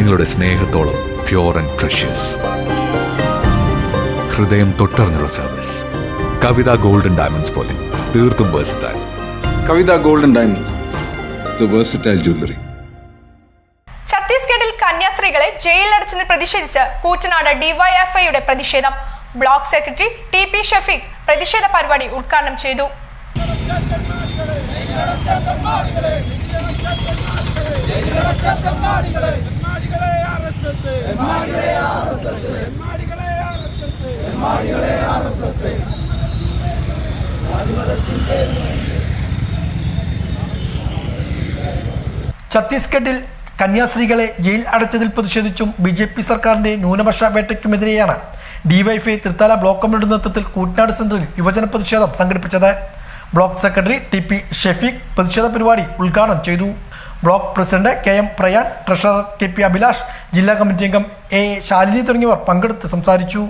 നിങ്ങളുടെ സ്നേഹത്തോളം pure and precious ഹൃദയം തൊട്ടറിഞ്ഞുള്ള സർവീസ് കവിത ഗോൾഡൻ ഡയമണ്ട്സ് പോലെ തീർത്തും versatile Kavitha golden diamonds the versatile jewellery ഛത്തീസ്ഗഡിൽ കന്യാസ്ത്രീകളെ ജയിലിലടച്ചതിൽ പ്രതിഷേധിച്ച് കൂറ്റനാട് ഡിവൈഎഫ്ഐയുടെ പ്രതിഷേധം. Block secretary T P Shafeeq പ്രതിഷേധ പരിപാടി ഉദ്ഘാടനം ചെയ്തു. ഛത്തീസ്ഗഡിൽ കന്യാസ്ത്രീകളെ ജയിൽ അടച്ചതിൽ പ്രതിഷേധിച്ചും ബി ജെ പി സർക്കാരിന്റെ ന്യൂനപക്ഷ വേട്ടയ്ക്കുമെതിരെയാണ് ഡിവൈഫൈ തൃത്താല ബ്ലോക്ക് കമ്മിറ്റി നേതൃത്വത്തിൽ കൂട്ടനാട് സെന്ററിൽ യുവജന പ്രതിഷേധം സംഘടിപ്പിച്ചത്. Block secretary T P Shafeeq പ്രതിഷേധ പരിപാടി ഉദ്ഘാടനം ചെയ്തു. Block president K M Prayan treasurer K P Abhilash ജില്ലാ കമ്മിറ്റി അംഗം എ ശാലിനി തുടങ്ങിയവർ പങ്കെടുത്ത് സംസാരിച്ചു.